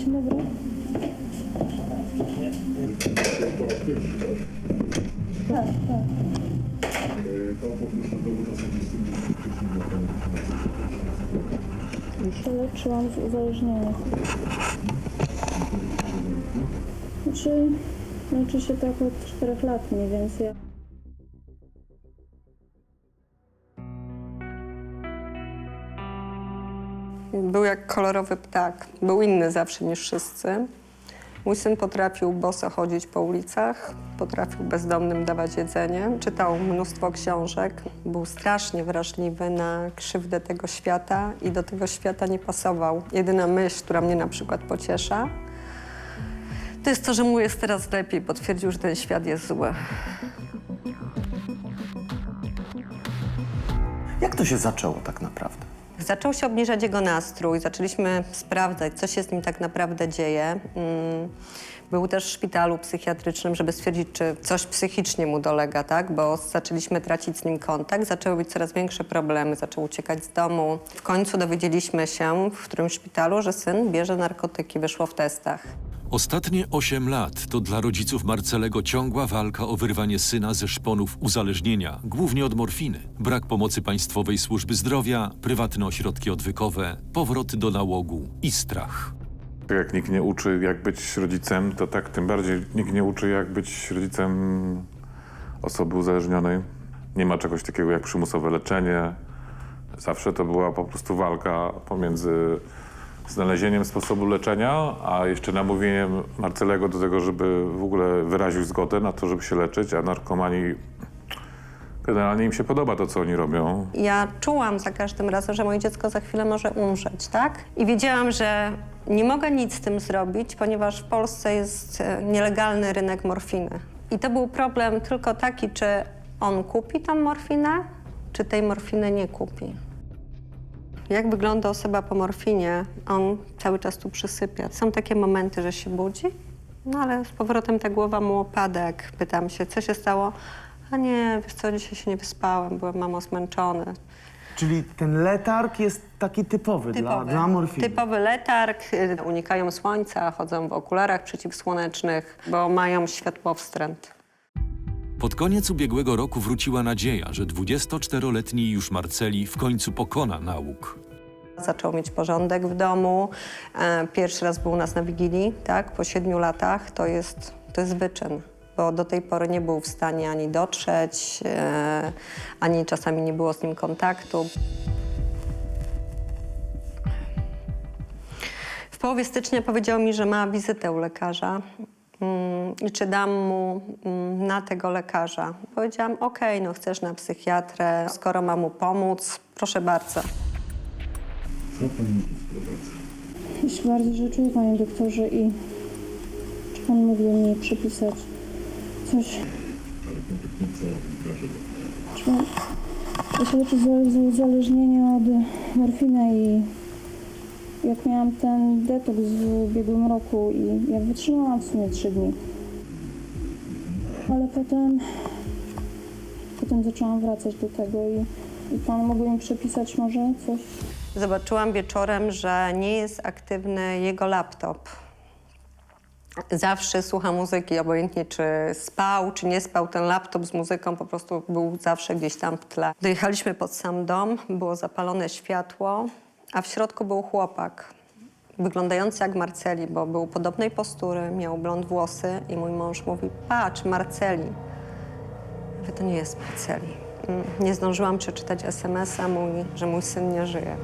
Dzień dobry. Tak, tak. się leczyłam z uzależnienia. Znaczy, się tak od 4 lat mniej więcej. Był jak kolorowy ptak. Był inny zawsze niż wszyscy. Mój syn potrafił boso chodzić po ulicach, potrafił bezdomnym dawać jedzenie, czytał mnóstwo książek, był strasznie wrażliwy na krzywdę tego świata i do tego świata nie pasował. Jedyna myśl, która mnie na przykład pociesza, to jest to, że mu jest teraz lepiej. Potwierdził, że ten świat jest zły. Jak to się zaczęło tak naprawdę? Zaczął się obniżać jego nastrój, zaczęliśmy sprawdzać, co się z nim tak naprawdę dzieje. Mm, Był też w szpitalu psychiatrycznym, żeby stwierdzić, czy coś psychicznie mu dolega, tak? Bo zaczęliśmy tracić z nim kontakt, zaczęły być coraz większe problemy, zaczął uciekać z domu. W końcu dowiedzieliśmy się w którymś szpitalu, że syn bierze narkotyki, wyszło w testach. Ostatnie 8 lat to dla rodziców Marcelego ciągła walka o wyrwanie syna ze szponów uzależnienia, głównie od morfiny. Brak pomocy Państwowej Służby Zdrowia, prywatne ośrodki odwykowe, powrót do nałogu i strach. Tak jak nikt nie uczy, jak być rodzicem, to tak tym bardziej nikt nie uczy, jak być rodzicem osoby uzależnionej. Nie ma czegoś takiego jak przymusowe leczenie. Zawsze to była po prostu walka pomiędzy znalezieniem sposobu leczenia, a jeszcze namówieniem Marcelego do tego, żeby w ogóle wyraził zgodę na to, żeby się leczyć, a narkomani generalnie im się podoba to, co oni robią. Ja czułam za każdym razem, że moje dziecko za chwilę może umrzeć, tak? I wiedziałam, że nie mogę nic z tym zrobić, ponieważ w Polsce jest e, nielegalny rynek morfiny. I to był problem tylko taki, czy on kupi tą morfinę, czy tej morfiny nie kupi. Jak wygląda osoba po morfinie? On cały czas tu przysypia. Są takie momenty, że się budzi, no ale z powrotem ta głowa mu opada, jak pytam się, co się stało. A nie, wiesz co, dzisiaj się nie wyspałem, byłem mamo zmęczony. Czyli ten letarg jest taki typowy, dla, dla morfiny. typowy letarg, y, unikają słońca, chodzą w okularach przeciwsłonecznych, bo mają światłowstręt. Pod koniec ubiegłego roku wróciła nadzieja, że 24-letni już Marceli w końcu pokona nauk. Zaczął mieć porządek w domu. E, Pierwszy raz był u nas na Wigilii, tak, po siedmiu latach. To jest, to jest wyczyn, bo do tej pory nie był w stanie ani dotrzeć, e, ani czasami nie było z nim kontaktu. W połowie stycznia powiedział mi, że ma wizytę u lekarza i czy dam mu mm, na tego lekarza. Powiedziałam, okej, no chcesz na psychiatrę, skoro ma mu pomóc, proszę bardzo. Jeśli bardzo źle czuję, panie doktorze, i czy pan mógłby mi przypisać coś? Czy pan... Ja się leczę za, za uzależnienie od morfiny i jak miałam ten detoks w ubiegłym roku i ja wytrzymałam w sumie trzy dni. Ale potem, potem zaczęłam wracać do tego i, i pan mógłby mi przepisać może coś? Zobaczyłam wieczorem, że nie jest aktywny jego laptop. Zawsze słucha muzyki, obojętnie czy spał, czy nie spał, ten laptop z muzyką po prostu był zawsze gdzieś tam w tle. Dojechaliśmy pod sam dom, było zapalone światło, a w środku był chłopak. Wyglądający jak Marceli, bo był podobnej postury, miał blond włosy i mój mąż mówi, patrz, Marceli. Ja mówię, to nie jest Marceli. Mm, Nie zdążyłam przeczytać SMS-a, mój, że mój syn nie żyje.